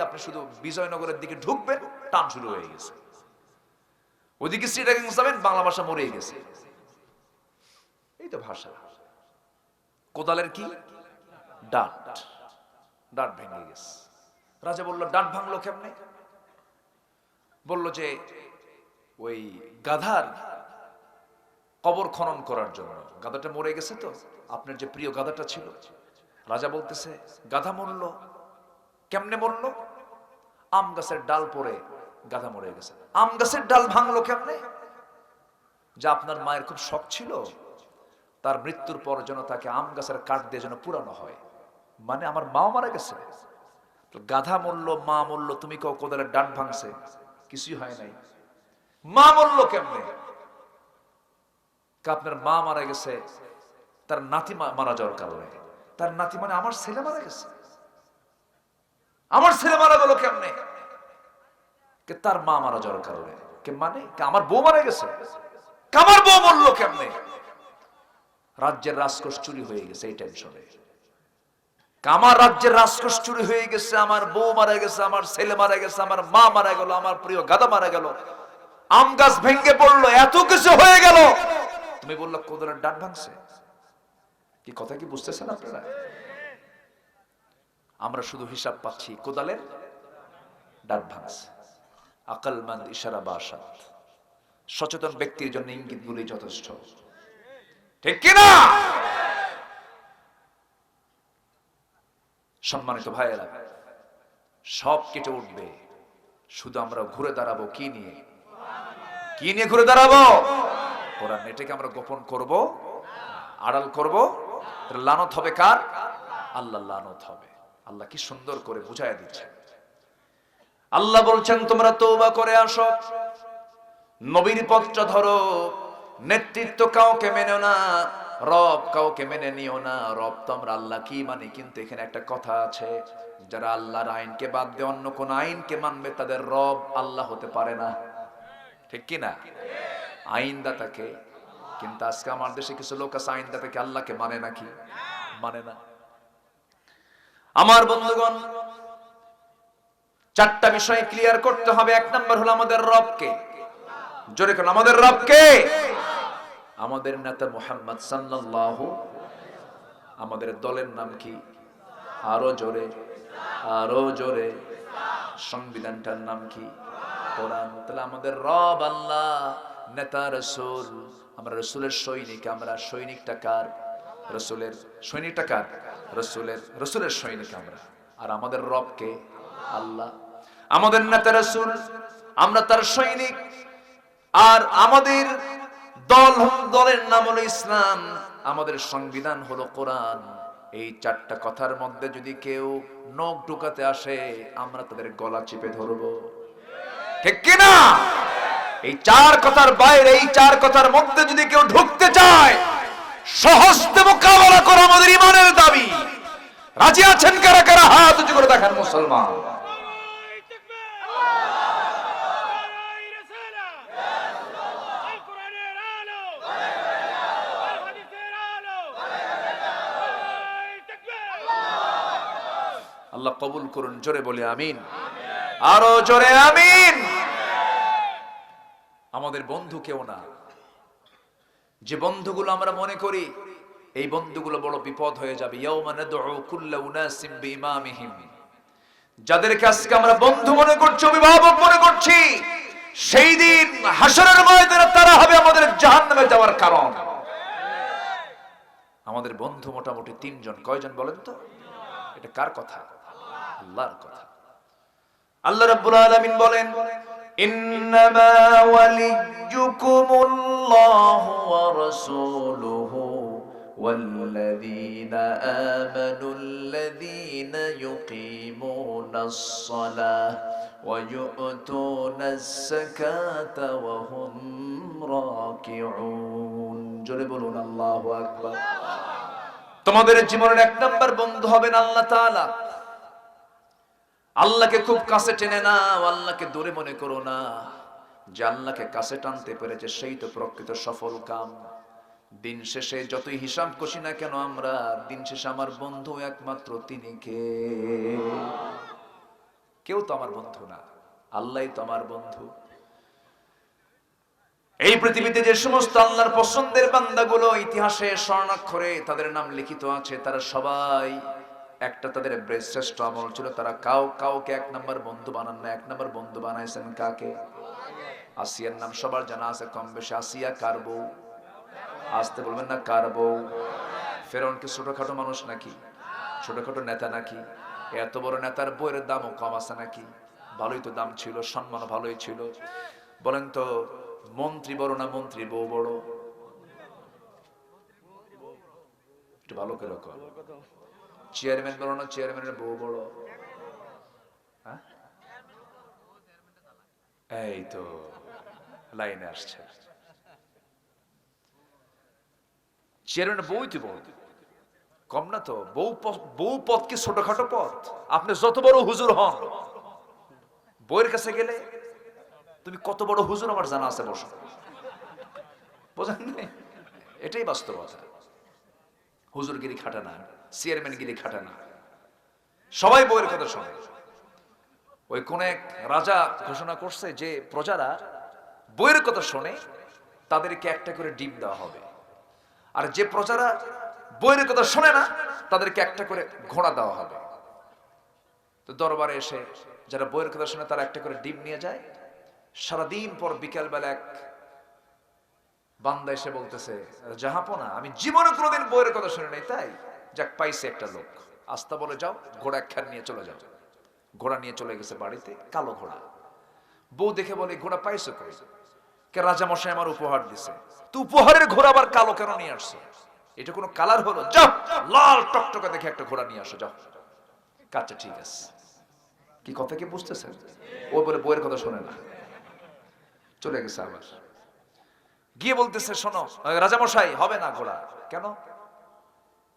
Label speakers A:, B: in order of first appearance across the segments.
A: আপনি শুধু বিজয়নগরের দিকে ঢুকবেন, টান শুরু হয়ে গেছে। ওদিকে সিটাকে যাবেন বাংলা ভাষা মরে গেছে। এই তো ভাষা। কোদালের কি? ডাট। ডাট ভেঙে গেছে। রাজা বলল, ডাট ভাঙলো কেমনে? বলল যে, ওই গাধার কবর খনন করার জন্য। গাধাটা মরে গেছে তো। আপনার যে প্রিয় গাধাটা ছিল। রাজা বলতেছে, গাধা মরল। কেমনে মরল? আম গাছের ডাল পরে গাধা মরে গেছে। আম গাছের ডাল ভাঙলো কেমনে? যা আপনার মায়ের খুব শখ ছিল, তার মৃত্যুর পর যেন তাকে আম গাছের কাঠ দিয়ে যেন পুরানো হয়। মানে আমার মা মারা গেছে। গাধা মরলো, মা মরলো, তুমি কেউ কোদালের ডাট ভাঙছে? কিছুই হয় নাই। মা মরলো কেমনে? আপনার মা মারা গেছে, তার নাতি মারা যাওয়ার কারণে। তার নাতি মানে আমার ছেলে মারা গেছে। আমার ছেলে মারা গেল কেমনে? কে তার মা মারা যাওয়ার কারণে? কে মানে? আমার বউ মারা গেছে? আমার বউ মরলো কেমনে? রাজ্যের রাজকোষ চুরি হয়ে গেছে এই টেনশনে। আমার রাজ্যের রাজকোষ চুরি হয়ে গেছে, আমার বউ মারা গেছে, আমার ছেলে মারা গেছে, আমার মা মারা গেল, আমার প্রিয় গাদা মারা গেল। আম গাছ ভেঙে পড়ল, এত কিছু হয়ে গেল। তুমি বলল কোদরের ডাট ভাঙছে। কি কথা কি বুঝতেছেন আপনারা? আমরা শুধু হিসাব পাচ্ছি, কোদালের ডাট ভাঙছে। আকলমান ইশারা বাসাত। সচেতন ব্যক্তির জন্য ইঙ্গিতগুলি যথেষ্ট। ঠিক কিনা? সম্মানিত ভাইয়েরা, সব কেটে উঠবে। শুধু আমরা ঘুরে দাঁড়াবো কি নিয়ে? কি নিয়ে ঘুরে দাঁড়াবো? কোরআন এটাকে আমরা গোপন করব, আড়াল করব। লানত হবে কার? আল্লাহ লানত হবে। আল্লাহ কি সুন্দর করে বুঝাই দিচ্ছে আল্লাহ বলছেন, তোমরা তৌবা করে আসো। নবীর পথটা ধরো। নেতৃত্ব কাউকে মেনে না, রব কাউকে মেনে নিও না। রব তো আমরা আল্লাহ কি মানে? কিন্তু এখানে একটা কথা আছে, যারা আল্লাহর আইনকে বাদ দিয়ে, অন্য কোন আইনকে মানবে, তাদের রব আল্লাহ হতে পারে না। ঠিক কি না? আইনদাতাকে কিন্তু আজকে আমার দেশে কিছু লোক আছে আইনদাতাকে আল্লাহকে মানে নাকি? মানে না। আমার বন্ধুগণ চারটা বিষয় ক্লিয়ার করতে হবে। এক নম্বর হলো আমাদের রবকে। জোরে কেন, আমাদের রবকে? আমাদের নেতা মোহাম্মদ সাল্লাল্লাহু, আমাদের দলের নাম কি? আরও জোরে আরও জোরে। সংবিধানটার নাম কি? কোরআন। তাহলে আমাদের রব, আল্লাহ, নেতা, রসুল, আমরা রসুলের সৈনিক, আমরা সৈনিকটা কার? রসুলের সৈনিকটা কার? রসুলের রসুলের সৈনিক আমরা। আর আমাদের রবকে? আল্লাহ। আমাদের নেতা রসুল, আমরা তার সৈনিক, আর আমাদের দল দলের নাম হলো ইসলাম। আমাদের সংবিধান হলো কোরআন। এই চারটা কথার মধ্যে যদি কেউ নখ ঢুকাতে আসে, আমরা তাদের গলা চেপে ধরবো। ঠিক কিনা? এই চার কথার বাইরে, এই চার কথার মধ্যে যদি কেউ ঢুকতে চায়, সহজতে মোকাবেলা করা আমাদের ইমানের দাবি। রাজি আছেন কারা কারা? হাত উঁচু করে দেখেন মুসলমান। আল্লাহ কবুল করুন, জোরে বলে আমিন। আরও জোরে আমিন। আমাদের বন্ধু কেউ না। যে বন্ধুগুলো আমরা মনে করি, এই বন্ধুগুলো বড় বিপদ হয়ে যাবে। আমরা বন্ধু মনে করছি, অভিভাবক মনে করছি, সেই দিন হাসরের ময়দানে তারা হবে আমাদের জাহান্নামে যাওয়ার কারণ। আমাদের বন্ধু মোটামুটি তিনজন। কয়জন বলেন তো? এটা কার কথা? আল্লাহর কথা আল্লাহ রাব্বুল আলামিন বলেন ইন্নামা ওয়ালিয়্যুকুমুল্লাহু ওয়া রাসূলুহু والذين آمنوا الذين يقيمون الصلاة ويؤتون الزكاة وهم راكعون জোরে বলুন আল্লাহু আকবার তোমাদের জীবনের এক নাম্বার বন্ধু হবেন আল্লাহ তাআলা আল্লাহকে খুব কাছে টেনে না আল্লাহকে দূরে মনে করো না। যে আল্লাহকে কাছে টানতে পেরেছে, সেই তো প্রকৃত সফল কাম। দিন শেষে যতই হিসাব কষি না কেন আমরা, দিন শেষে আমার বন্ধু একমাত্র তিনি কে? কেউ তো আমার বন্ধু না, আল্লাহই তো আমার বন্ধু। এই পৃথিবীতে যে সমস্ত আল্লাহর পছন্দের বান্দাগুলো ইতিহাসে স্বর্ণাক্ষরে তাদের নাম লিখিত আছে, তারা সবাই একটা তাদের শ্রেষ্ঠ আমল ছিল, তারা কাউ, কাউকে এক নম্বর বন্ধু বানান না এক নম্বর বন্ধু বানাইছেন কাকে? আসিয়ার নাম সবার জানা আছে, কম বেশি। আসিয়া কার বউ? আসতে বলবেন না কার বউ? ফেরন কি ছোটখাটো মানুষ নাকি? ছোটখাটো নেতা নাকি? এত বড় নেতার বইয়ের দামও কম আছে নাকি? ভালোই তো দাম ছিল, সম্মান ভালোই ছিল। বলেন তো, মন্ত্রী বড় না মন্ত্রী বউ বড়? একটু ভালো কর চেয়ারম্যান বড় না চেয়ারম্যানের বউ হ্যাঁ? এই তো লাইনে আসছে চেয়ারম্যান বউই তো বড় কম না তো বউ বউ পদ কি ছোটখাটো পদ আপনি যত বড় হুজুর হন বইয়ের কাছে গেলে তুমি কত বড় হুজুর আমার জানা আছে বসো বোঝেন এটাই বাস্তবতা হুজুরগিরি খাটে না চেয়ারম্যানগিরি খাটে না। সবাই বইয়ের কথা শোনে। ওই কোন এক রাজা ঘোষণা করছে যে প্রজারা বইয়ের কথা শোনে, তাদেরকে একটা করে ডিম দেওয়া হবে। আর যে প্রজারা বইয়ের কথা শোনে না, তাদেরকে একটা করে ঘোড়া দেওয়া হবে। তো দরবারে এসে যারা বইয়ের কথা শোনে, তারা একটা করে ডিম নিয়ে যায়। সারাদিন পর বিকালবেলা এক বান্দা এসে বলতেছে জাহাপনা আমি জীবনে কোনোদিন বইয়ের কথা শুনে নাই, তাই? যাক, পাইছে একটা লোক। আস্তা বলে যাও, ঘোড়া একখান নিয়ে চলে যাও। ঘোড়া নিয়ে চলে গেছে বাড়িতে, কালো ঘোড়া। বউ দেখে বলে ঘোড়া পাইছো কই? কে রাজা মশাই আমার উপহার দিছে। তো উপহারের ঘোড়া আবার কালো কেন নিয়ে আসছে? এটা কোনো কালার হলো? যাও, লাল টকটকে দেখে একটা ঘোড়া নিয়ে আসো, যাও। কাচ্চা, ঠিক আছে। কি কথা কি বুঝতেছেন? ও বলে বইয়ের কথা শোনে না। চলে গেছে আবার। গিয়ে বলতেছে, শোনো, রাজামশাই, হবে না ঘোড়া। কেন?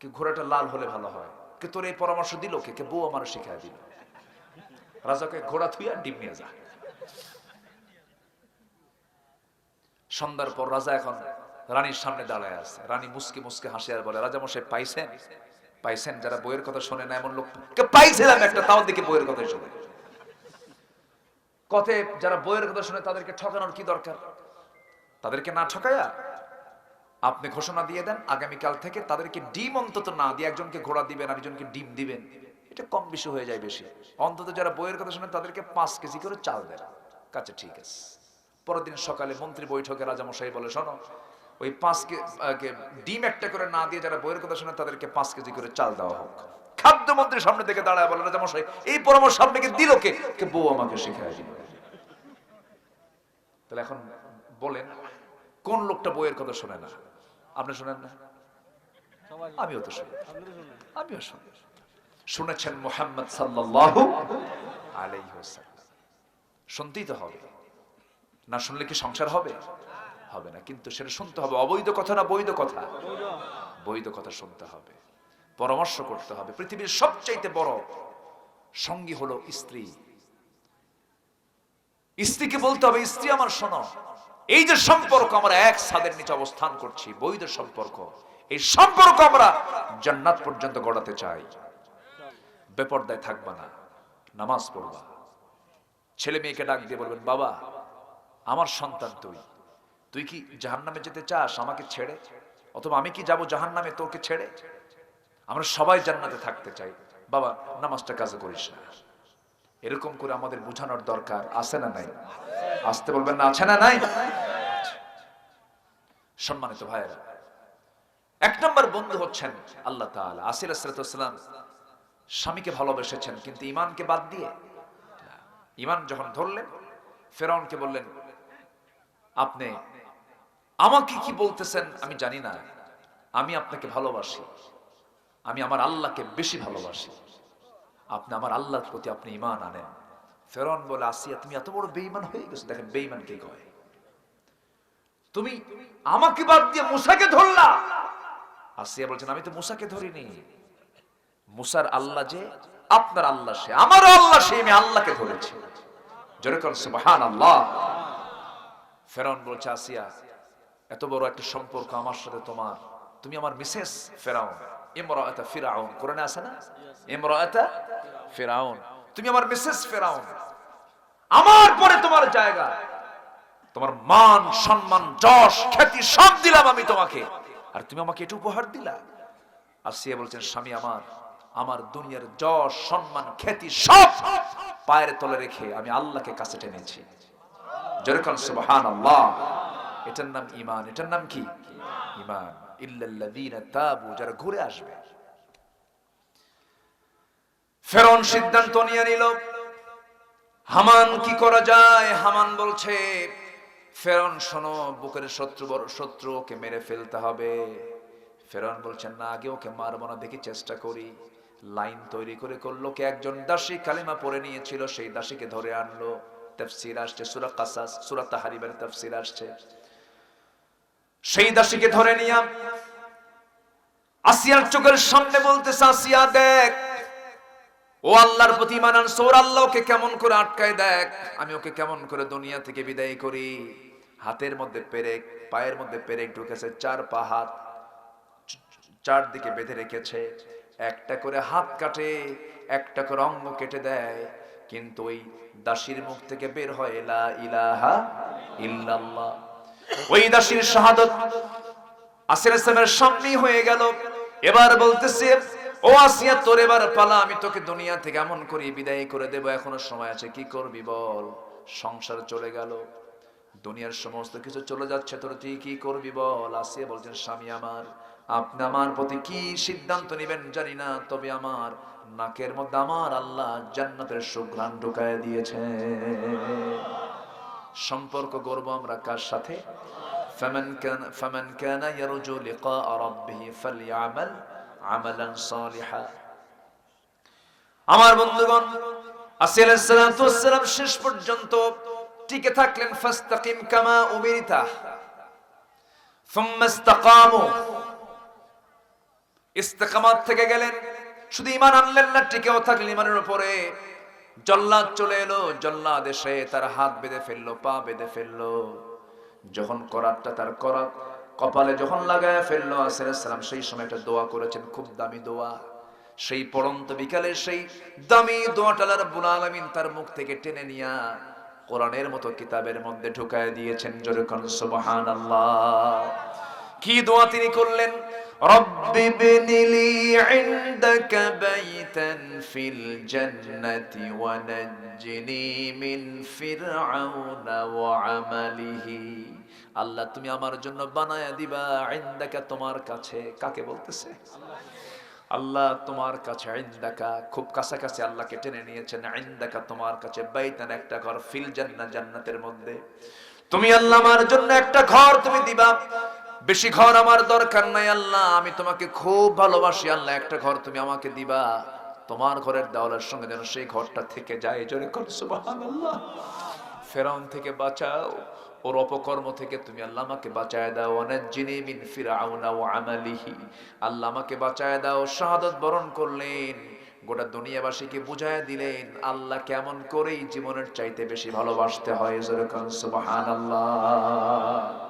A: কি ঘোড়াটা লাল হলে ভালো হয়? কে তোর এই পরামর্শ দিল? কে কে বউ আমার শিখাই দিল। রাজাকে ঘোড়া থুইয়া ডিম নিয়ে যা। সন্ধ্যার পর রাজা এখন রানীর সামনে দাঁড়ায় আছে। রানী মুসকে মুসকে হাসি আর বলে রাজামশাই পাইছেন? পাইছেন? যারা বইয়ের কথা শোনে না, এমন লোক কে পাইছিলাম একটা, তাও দিকে বইয়ের কথা শোনে। কথে যারা বইয়ের কথা শুনে, তাদেরকে ঠকানোর কি দরকার? তাদেরকে না ঠকায়া আপনি ঘোষণা দিয়ে দেন আগামীকাল থেকে তাদেরকে ডিম অন্তত না দিয়ে একজনকে ঘোড়া দিবেন আরেকজনকে ডিম দিবেন। এটা কম বেশি হয়ে যায় বেশি। অন্তত যারা বইয়ের কথা শুনে তাদেরকে পাঁচ কেজি করে চাল দেন। কাছে ঠিক আছে। পরের দিন সকালে মন্ত্রী বৈঠকে রাজামশাই বলে শোনো ওই পাঁচ কে- আহ, কে- ডিম একটা করে না দিয়ে যারা বইয়ের কথা শুনে তাদেরকে পাঁচ কেজি করে চাল দেওয়া হোক। খাদ্যমন্ত্রীর সামনে থেকে দাঁড়ায় বলে রাজামশাই এই পরামর্শ আপনাকে দিল কে বউ আমাকে শিখায় দিল। তাহলে এখন বলেন কোন লোকটা বইয়ের কথা শোনে না? আপনি শোনেন না? আমিও তো শুনি। আমিও শুনি। শুনেছেন মোহাম্মদ শুনতেই তো হবে। না শুনলে কি সংসার হবে? হবে না। কিন্তু সেটা শুনতে হবে। অবৈধ কথা না বৈধ কথা? বৈধ কথা শুনতে হবে। পরামর্শ করতে হবে। পৃথিবীর সবচাইতে বড় সঙ্গী হলো স্ত্রী। স্ত্রীকে বলতে হবে, স্ত্রী আমার শোনো। এই যে সম্পর্ক আমরা এক ছাদের নিচে অবস্থান করছি, বৈধ সম্পর্ক, এই সম্পর্ক আমরা জান্নাত পর্যন্ত গড়াতে চাই। বেপর্দায় থাকবা না, নামাজ পড়বা। ছেলে মেয়েকে ডাক দিয়ে বলবেন, বাবা, আমার সন্তান তুই। তুই কি জাহান্নামে যেতে চাস? আমাকে ছেড়ে। অথবা আমি কি যাব জাহান্নামে? তোকে ছেড়ে? আমরা সবাই জান্নাতে থাকতে চাই। বাবা, নামাজটা কাজে করিস না। এরকম করে আমাদের বোঝানোর দরকার আছে না নাই? আসতে বলবেন না আছে না নাই? সম্মানিত ভাইয়েরা, এক নম্বর বন্ধু হচ্ছেন আল্লাহ তাআলা। আসিল আসসালাম স্বামীকে ভালোবেসেছেন, কিন্তু ইমানকে বাদ দিয়ে ইমান যখন ধরলেন, ফেরাউনকে বললেন, আপনি আমাকে কি বলতেছেন আমি জানি না। আমি আপনাকে ভালোবাসি। আমি আমার আল্লাহকে বেশি ভালোবাসি। আপনি আমার আল্লাহর প্রতি আপনি ইমান আনেন। ফেরন বলে, আসিয়া, তুমি এত বড় বেঈমান হয়ে গেছো। দেখেন বেঈমান কে কয়? তুমি আমাকে বাদ দিয়ে মুসাকে ধরলা? আসিয়া বলছেন, আমি তো মুসাকে ধরিনি। মুসার আল্লাহ যে, আপনার আল্লাহ সে আমার আল্লাহ সে, আমি আল্লাহকে ধরেছি। যেরকম সুবহান আল্লাহ বলছে, আসিয়া, এত বড় একটা সম্পর্ক আমার সাথে তোমার। তুমি আমার মিসেস ফেরাউন। ইমরাআতা ফিরাউন। কোরআনে আছে না? ইমরাআতা ফিরাউন। তুমি আমার মিসেস ফেরাউন। আমার পরে তোমার জায়গা। তোমার মান, সম্মান, যশ, খ্যাতি সব দিলাম আমি তোমাকে। আর তুমি আমাকে এটা উপহার দিলা। আর সে বলছেন, স্বামী আমার আমার দুনিয়ার যশ, সম্মান, খ্যাতি সব পায়ের তলে রেখে আমি আল্লাহকে কাছে টেনেছি। যেরকম সুবহান আল্লাহ এটার নাম ইমান এটার নাম কি? ইমান ইল্লাল্লাযীনা তাবু, যারা ঘুরে আসবে। ফেরন সিদ্ধান্ত নিয়ে নিল। হামান কি করা যায়? হামান বলছে ফেরন শোনো, বুকের শত্রু বড় শত্রু, ওকে মেরে ফেলতে হবে। ফেরন বলছেন, না, আগে ওকে মারবো না, দেখি চেষ্টা করি। লাইন তৈরি করে করল কে একজন দাসী কালিমা পরে নিয়েছিল, সেই দাসীকে ধরে আনলো। তাফসীর আসছে, সূরা কাসাস, সূরা তাহরিমের তাফসীর আসছে। সেই দাসীকে ধরে নিয়া আসিয়ার চোখের সামনে বলতেছে, আসিয়া দেখ ও আল্লাহর প্রতি মানান সোর আল্লাহ ওকে কেমন করে আটকায় দেখ। আমি ওকে কেমন করে দুনিয়া থেকে বিদায় করি। হাতের মধ্যে পেরেক, পায়ের মধ্যে পেরেক ঢুকেছে, চার পা হাত চারদিকে বেঁধে রেখেছে। একটা করে হাত কাটে, একটা করে অঙ্গ কেটে দেয়। কিন্তু ওই দাসীর মুখ থেকে বের হয়, লা ইলাহা ইল্লাল্লাহ। ওই দাসীর শাহাদত আসির ইসলামের সামনে হয়ে গেল। এবার বলতেছে ও আসিয়া তোর এবার পালা, আমি তোকে দুনিয়া থেকে এমন করি বিদায় করে দেব, এখনও সময় আছে, কি করবি বল? সংসার চলে গেল, দুনিয়ার সমস্ত কিছু চলে যাচ্ছে, তোর তুই কি করবি বল? আসিয়া বলছেন, স্বামী আমার, আপনি আমার প্রতি কি সিদ্ধান্ত নেবেন জানি না, তবে আমার নাকের মধ্যে আমার আল্লাহ জান্নাতের সুঘ্রাণ ঢুকায় দিয়েছে। সম্পর্ক গর্ব আমরা কার সাথে? ফামান কানা ফামান কানা ইয়ারজু লিকা ফালিয়া আমেল আমালান সালিহা। আমার বন্ধুগণ শেষ পর্যন্ত টিকে থাকলেন কামা থেকে গেলেন, শুধু ইমান আনলেন না, টিকেও থাকলেন ইমানের উপরে। জল্লাদ চলে এলো, জল্লাদ এসে তার হাত বেঁধে ফেলল, পা বেঁধে ফেলল। যখন করাতটা তার করাত কপালে যখন লাগায় ফেলল আসসালাম সেই সময় একটা দোয়া করেছেন, খুব দামি দোয়া। সেই পড়ন্ত বিকালে সেই দামি দোয়াটালা রব্বুল আমিন তার মুখ থেকে টেনে নিয়া কোরআনের মতো কিতাবের মধ্যে ঢুকায় দিয়েছেন জোরকন সুবহানাল্লাহ। কি দোয়া তিনি করলেন? রব্বি বিনিলি ইনদাকা في الجنة ونجني من فرعون وعمله আল্লাহ তুমি আমার জন্য বানায়া দিবা ইন্দাকা তোমার কাছে কাকে বলতেছে আল্লাহ তোমার কাছে ইন্দাকা খুব কাছাকাছি আল্লাহকে টেনে নিয়েছেন ইন্দাকা তোমার কাছে বাইতান একটা ঘর ফিল জান্নাত জান্নাতের মধ্যে তুমি আল্লাহ আমার জন্য একটা ঘর তুমি দিবা বেশি ঘর আমার দরকার নাই আল্লাহ আমি তোমাকে খুব ভালোবাসি আল্লাহ একটা ঘর তুমি আমাকে দিবা তোমার ঘরের দেওয়ালের সঙ্গে যেন সেই ঘরটা থেকে যায়। জোরে ফেরাউন থেকে বাঁচাও। ওর অপকর্ম থেকে তুমি আল্লাহ আমাকে বাঁচায় দাও। অনাজ্জিনি মিন ফিরাউনা ওয়া আমালিহি। আল্লাহ আমাকে বাঁচায় দাও। শাহাদাত বরণ করলেন। গোটা দুনিয়াবাসীকে বুঝায় দিলেন, আল্লাহ কেমন করেই জীবনের চাইতে বেশি ভালোবাসতে হয়। সুবহানাল্লাহ।